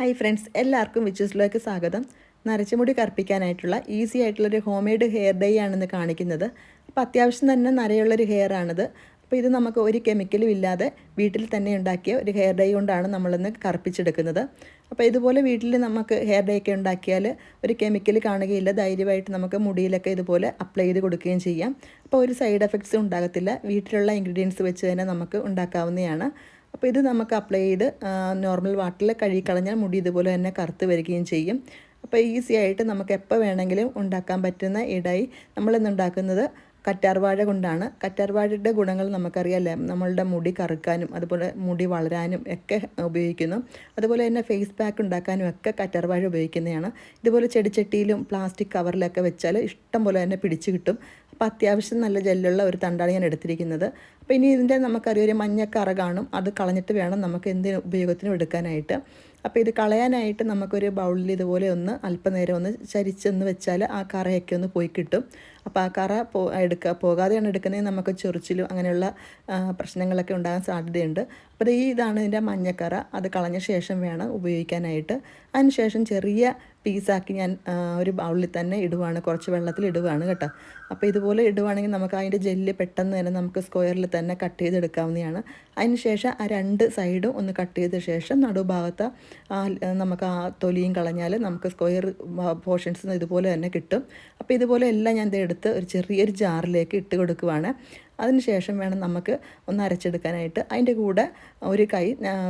Hi friends എല്ലാവർക്കും വിച്ചസിലേക്ക് സ്വാഗതം. നരച്ചുമുടി കറുപ്പിക്കാനായിട്ടുള്ള ഈസി ആയിട്ടുള്ളൊരു ഹോം മെയ്ഡ് ഹെയർ ഡൈ ആണെന്ന് കാണിക്കുന്നത്. അപ്പോൾ അത്യാവശ്യം തന്നെ നരയുള്ളൊരു ഹെയർ ആണിത്. അപ്പോൾ ഇത് നമുക്ക് ഒരു കെമിക്കലും ഇല്ലാതെ വീട്ടിൽ തന്നെ ഉണ്ടാക്കിയ ഒരു ഹെയർ ഡൈ കൊണ്ടാണ് നമ്മളിന്ന് കറുപ്പിച്ചെടുക്കുന്നത്. അപ്പോൾ ഇതുപോലെ വീട്ടിൽ നമുക്ക് ഹെയർ ഡൈ ഒക്കെ ഉണ്ടാക്കിയാൽ ഒരു കെമിക്കൽ കാണുകയില്ല. ധൈര്യമായിട്ട് നമുക്ക് മുടിയിലൊക്കെ ഇതുപോലെ അപ്ലൈ ചെയ്ത് കൊടുക്കുകയും ചെയ്യാം. അപ്പോൾ ഒരു സൈഡ് എഫക്ട്സ് ഉണ്ടാകത്തില്ല. വീട്ടിലുള്ള ഇൻഗ്രീഡിയൻസ് വെച്ച് തന്നെ നമുക്ക് ഉണ്ടാക്കാവുന്നതാണ്. അപ്പോൾ ഇത് നമുക്ക് അപ്ലൈ ചെയ്ത് നോർമൽ വാട്ടറിൽ കഴുകിക്കളഞ്ഞാൽ മുടി ഇതുപോലെ തന്നെ കറുത്ത് വരികയും ചെയ്യും. അപ്പോൾ ഈസി ആയിട്ട് നമുക്ക് എപ്പോൾ വേണമെങ്കിലും ഉണ്ടാക്കാൻ പറ്റുന്ന ഇടായി. നമ്മളിന്ന് ഉണ്ടാക്കുന്നത് കറ്റാർവാഴ കൊണ്ടാണ്. കറ്റാർവാഴയുടെ ഗുണങ്ങൾ നമുക്കറിയാമല്ലേ നമ്മളുടെ മുടി കറുക്കാനും അതുപോലെ മുടി വളരാനും ഒക്കെ ഉപയോഗിക്കുന്നു. അതുപോലെ തന്നെ ഫേസ് പാക്ക് ഉണ്ടാക്കാനും ഒക്കെ കറ്റാർവാഴ ഉപയോഗിക്കുന്നതാണ്. ഇതുപോലെ ചെടിച്ചട്ടിയിലും പ്ലാസ്റ്റിക് കവറിലൊക്കെ വെച്ചാൽ ഇഷ്ടം പോലെ തന്നെ പിടിച്ച് കിട്ടും. അപ്പോൾ അത്യാവശ്യം നല്ല ജെല്ലുള്ള ഒരു തണ്ടാണ് ഞാൻ എടുത്തിരിക്കുന്നത്. അപ്പോൾ ഇനി ഇതിന്റെ നമുക്കറിയാം ഒരു മഞ്ഞക്കറ കാണും. അത് കളഞ്ഞിട്ട് വേണം നമുക്ക് എന്തിന് ഉപയോഗത്തിനും എടുക്കാനായിട്ട്. അപ്പോൾ ഇത് കളയാനായിട്ട് നമുക്കൊരു ബൗളിൽ ഇതുപോലെ ഒന്ന് അല്പനേരം ഒന്ന് ചരിച്ചെന്ന് വെച്ചാൽ ആ കറയൊക്കെ ഒന്ന് പോയി കിട്ടും. അപ്പോൾ ആ കറ പോ എടുക്കുക പോകാതെയാണ് എടുക്കുന്നത് നമുക്ക് ചൊറിച്ചിലും അങ്ങനെയുള്ള പ്രശ്നങ്ങളൊക്കെ ഉണ്ടാകാൻ സാധ്യതയുണ്ട്. അപ്പോൾ ഈ ഇതാണ് ഇതിന്റെ മഞ്ഞക്കറ. അത് കളഞ്ഞ ശേഷം വേണം ഉപയോഗിക്കാനായിട്ട്. അതിനുശേഷം ചെറിയ പീസാക്കി ഞാൻ ഒരു ബൗളിൽ തന്നെ ഇടുവാണ്. കുറച്ച് വെള്ളത്തിൽ ഇടുവാണ് കേട്ടോ. അപ്പോൾ ഇതുപോലെ ഇടുവാണെങ്കിൽ നമുക്ക് അതിന്റെ ജെല്ല് പെട്ടെന്ന് തന്നെ നമുക്ക് സ്ക്വയറിൽ തന്നെ കട്ട് ചെയ്തെടുക്കാവുന്നതാണ്. അതിന് ശേഷം ആ രണ്ട് സൈഡും ഒന്ന് കട്ട് ചെയ്ത ശേഷം നടുഭാഗത്ത് നമുക്ക് ആ തൊലിയും കളഞ്ഞാൽ നമുക്ക് സ്ക്വയർ പോർഷൻസ് ഇതുപോലെ തന്നെ കിട്ടും. അപ്പോൾ ഇതുപോലെ എല്ലാം ഞാൻ എടുത്ത് ഒരു ചെറിയൊരു ജാറിലേക്ക് ഇട്ട് കൊടുക്കുവാണ്. അതിനുശേഷം വേണം നമുക്ക് ഒന്ന് അരച്ചെടുക്കാനായിട്ട്. അതിന്റെ കൂടെ ഒരു കൈ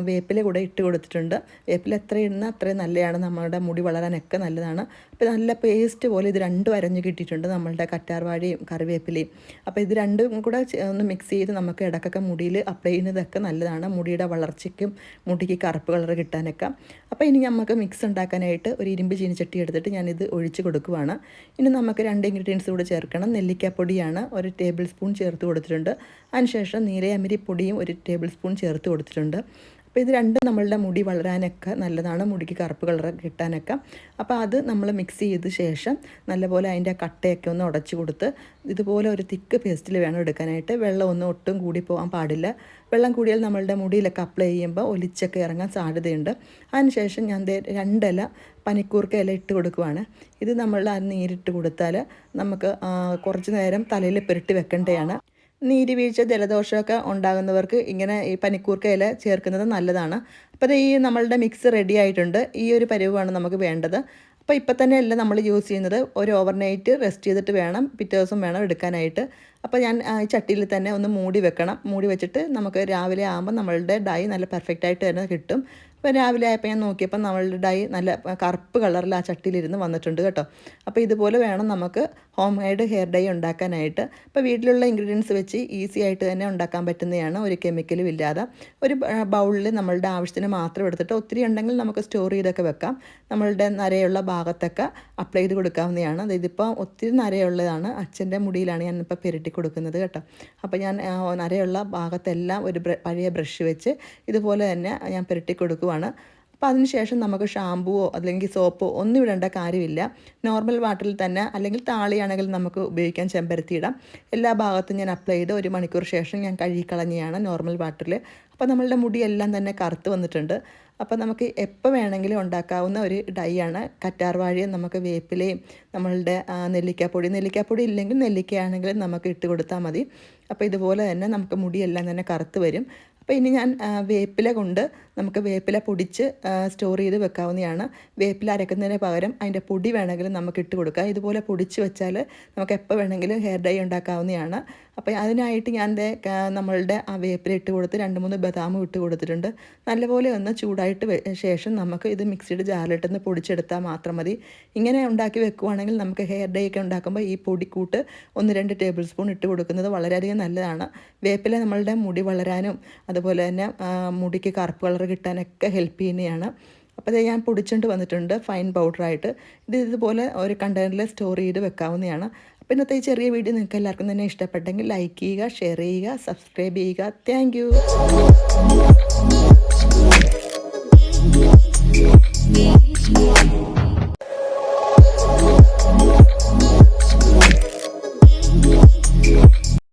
വേപ്പില കൂടെ ഇട്ട് കൊടുത്തിട്ടുണ്ട്. വേപ്പില എത്ര ഇടുന്ന അത്രയും നല്ലതാണ്. നമ്മളുടെ മുടി വളരാനൊക്കെ നല്ലതാണ്. അപ്പോൾ നല്ല പേസ്റ്റ് പോലെ ഇത് രണ്ടും അരഞ്ഞ് കിട്ടിയിട്ടുണ്ട് നമ്മളുടെ കറ്റാർവാഴയും കറിവേപ്പിലയും. അപ്പോൾ ഇത് രണ്ടും കൂടെ ഒന്ന് മിക്സ് ചെയ്ത് നമുക്ക് ഇടക്കൊക്കെ മുടിയിൽ അപ്ലൈ ചെയ്യുന്നതൊക്കെ നല്ലതാണ്. മുടിയുടെ വളർച്ചയ്ക്കും മുടിക്ക് കറുപ്പ് കളർ കിട്ടാനൊക്കെ. അപ്പോൾ ഇനി നമുക്ക് മിക്സ് ഉണ്ടാക്കാനായിട്ട് ഒരു ഇരുമ്പ് ചീനിച്ചട്ടി എടുത്തിട്ട് ഞാനിത് ഒഴിച്ച് കൊടുക്കുവാണ്. ഇനി നമുക്ക് രണ്ട് ഇൻഗ്രീഡിയൻസ് കൂടെ ചേർക്കണം. നെല്ലിക്കാപ്പൊടിയാണ് ഒരു ടേബിൾ സ്പൂൺ ചേർത്ത് കൊടുത്തിട്ടുണ്ട്. അതിനുശേഷം നീലയമിരി പൊടിയും ഒരു ടേബിൾ സ്പൂൺ ചേർത്ത് കൊടുത്തിട്ടുണ്ട്. അപ്പോൾ ഇത് രണ്ടും നമ്മളുടെ മുടി വളരാനൊക്കെ നല്ലതാണ്. മുടിക്ക് കറുപ്പ് കളർ കിട്ടാനൊക്കെ. അപ്പോൾ അത് നമ്മൾ മിക്സ് ചെയ്ത ശേഷം നല്ലപോലെ അതിന്റെ കട്ടയൊക്കെ ഒന്ന് ഉടച്ചു കൊടുത്ത് ഇതുപോലെ ഒരു തിക്ക് പേസ്റ്റിൽ വേണം എടുക്കാനായിട്ട്. വെള്ളം ഒന്നും ഒട്ടും കൂടി പോകാൻ പാടില്ല. വെള്ളം കൂടിയാൽ നമ്മളുടെ മുടിയിലൊക്കെ അപ്ലൈ ചെയ്യുമ്പോൾ ഒലിച്ചൊക്കെ ഇറങ്ങാൻ സാധ്യതയുണ്ട്. അതിനുശേഷം ഞാൻ രണ്ടില പനിക്കൂർക്ക ഇല ഇട്ട് കൊടുക്കുവാണ്. ഇത് നമ്മൾ ആ നീരിട്ട് കൊടുത്താൽ നമുക്ക് കുറച്ച് നേരം തലയിൽ പുരട്ടി വെക്കേണ്ടതാണ്. നീരുവീഴ്ച ജലദോഷമൊക്കെ ഉണ്ടാകുന്നവർക്ക് ഇങ്ങനെ ഈ പനിക്കൂർക്ക ഇല ചേർക്കുന്നത് നല്ലതാണ്. അപ്പോൾ ഈ നമ്മളുടെ മിക്സ് റെഡി ആയിട്ടുണ്ട്. ഈ ഒരു പരിവാണ് നമുക്ക് വേണ്ടത്. അപ്പോൾ ഇപ്പം തന്നെ അല്ല നമ്മൾ യൂസ് ചെയ്യുന്നത്. ഒരു ഓവർനൈറ്റ് റെസ്റ്റ് ചെയ്തിട്ട് വേണം പിറ്റേ ദിവസം വേണം എടുക്കാനായിട്ട്. അപ്പോൾ ഞാൻ ചട്ടിയിൽ തന്നെ ഒന്ന് മൂടി വെക്കണം. മൂടി വെച്ചിട്ട് നമുക്ക് രാവിലെ ആകുമ്പോൾ നമ്മളുടെ ഡൈ നല്ല പെർഫെക്റ്റ് ആയിട്ട് തന്നെ കിട്ടും. അപ്പോൾ രാവിലെ ആയപ്പോൾ ഞാൻ നോക്കിയപ്പോൾ നമ്മളുടെ ഡൈ നല്ല കറുപ്പ് കളറിൽ ആ ചട്ടിയിലിരുന്ന് വന്നിട്ടുണ്ട് കേട്ടോ. അപ്പോൾ ഇതുപോലെ വേണം നമുക്ക് ഹോം മെയ്ഡ് ഹെയർ ഡൈ ഉണ്ടാക്കാനായിട്ട്. അപ്പോൾ വീട്ടിലുള്ള ഇൻഗ്രീഡിയൻസ് വെച്ച് ഈസി ആയിട്ട് തന്നെ ഉണ്ടാക്കാൻ പറ്റുന്നതാണ്. ഒരു കെമിക്കലും ഇല്ലാതെ ഒരു ബൗളിൽ നമ്മളുടെ ആവശ്യത്തിന് മാത്രം എടുത്തിട്ട് ഒത്തിരി ഉണ്ടെങ്കിൽ നമുക്ക് സ്റ്റോർ ചെയ്തൊക്കെ വെക്കാം. നമ്മളുടെ നരയുള്ള ഭാഗത്തൊക്കെ അപ്ലൈ ചെയ്ത് കൊടുക്കാവുന്നതാണ്. ഇതിപ്പോൾ ഒത്തിരി നരയുള്ളതാണ്. അച്ഛന്റെ മുടിയിലാണ് ഞാൻ ഇപ്പോൾ പെരട്ടി കൊടുക്കുന്നത് കേട്ടോ. അപ്പോൾ ഞാൻ നരയുള്ള ഭാഗത്തെല്ലാം ഒരു പഴയ ബ്രഷ് വെച്ച് ഇതുപോലെ തന്നെ ഞാൻ പെരട്ടി കൊടുക്കുക കൊടുക്കുവാണ് അപ്പോൾ അതിനുശേഷം നമുക്ക് ഷാമ്പുവോ അല്ലെങ്കിൽ സോപ്പോ ഒന്നും ഇടേണ്ട കാര്യമില്ല. നോർമൽ വാട്ടറിൽ തന്നെ അല്ലെങ്കിൽ താളിയാണെങ്കിൽ നമുക്ക് ഉപയോഗിക്കാൻ ചെമ്പരത്തി ഇടാം എല്ലാ ഭാഗത്തും ഞാൻ അപ്ലൈ ചെയ്ത് ഒരു മണിക്കൂർ ശേഷം ഞാൻ കഴുകിക്കളഞ്ഞാണ് നോർമൽ വാട്ടറിൽ. അപ്പോൾ നമ്മളുടെ മുടിയെല്ലാം തന്നെ കറുത്ത് വന്നിട്ടുണ്ട്. അപ്പോൾ നമുക്ക് എപ്പോൾ വേണമെങ്കിലും ഉണ്ടാക്കാവുന്ന ഒരു ഡൈ ആണ്. കറ്റാർവാഴയും നമുക്ക് വേപ്പിലയും നമ്മളുടെ നെല്ലിക്കാപ്പൊടി. നെല്ലിക്കാപ്പൊടി ഇല്ലെങ്കിൽ നെല്ലിക്കയാണെങ്കിലും നമുക്ക് ഇട്ട് കൊടുത്താൽ മതി. അപ്പോൾ ഇതുപോലെ തന്നെ നമുക്ക് മുടിയെല്ലാം തന്നെ കറുത്ത് വരും. അപ്പോൾ ഇനി ഞാൻ വേപ്പില കൊണ്ട് നമുക്ക് വേപ്പില പൊടിച്ച് സ്റ്റോർ ചെയ്ത് വെക്കാവുന്നതാണ്. വേപ്പില അരക്കുന്നതിന് പകരം അതിന്റെ പൊടി വേണമെങ്കിലും നമുക്ക് ഇട്ട് കൊടുക്കാം. ഇതുപോലെ പൊടിച്ച് വെച്ചാൽ നമുക്ക് എപ്പോൾ വേണമെങ്കിലും ഹെയർ ഡൈ ഉണ്ടാക്കാവുന്നതാണ്. അപ്പോൾ അതിനായിട്ട് ഞാൻ നമ്മളുടെ ആ വേപ്പില ഇട്ട് കൊടുത്ത് രണ്ട് മൂന്ന് ബദാമും ഇട്ട് കൊടുത്തിട്ടുണ്ട്. നല്ലപോലെ ഒന്ന് ചൂടായിട്ട് ശേഷം നമുക്ക് ഇത് മിക്സിയുടെ ജാറിലിട്ടൊന്ന് പൊടിച്ചെടുത്താൽ മാത്രം മതി. ഇങ്ങനെ ഉണ്ടാക്കി വെക്കുവാണെങ്കിൽ നമുക്ക് ഹെയർ ഡേ ഒക്കെ ഉണ്ടാക്കുമ്പോൾ ഈ പൊടിക്കൂട്ട് ഒന്ന് രണ്ട് ടേബിൾ സ്പൂൺ ഇട്ട് കൊടുക്കുന്നത് വളരെയധികം നല്ലതാണ്. വേപ്പില നമ്മളുടെ മുടി വളരാനും അതുപോലെ തന്നെ മുടിക്ക് കറുപ്പ് കളർ കിട്ടാനൊക്കെ ഹെൽപ്പ് ചെയ്യുന്നതാണ്. അപ്പോൾ ഇത് ഞാൻ പൊടിച്ചുകൊണ്ട് വന്നിട്ടുണ്ട് ഫൈൻ പൗഡറായിട്ട്. ഇത് ഇതുപോലെ ഒരു കണ്ടെയ്നറിൽ സ്റ്റോർ ചെയ്ത് വെക്കാവുന്നതാണ്. അപ്പോൾ ഇന്നത്തെ ഈ ചെറിയ വീഡിയോ നിങ്ങൾക്ക് എല്ലാവർക്കും തന്നെ ഇഷ്ടപ്പെട്ടെങ്കിൽ ലൈക്ക് ചെയ്യുക ഷെയർ ചെയ്യുക സബ്സ്ക്രൈബ് ചെയ്യുക. താങ്ക്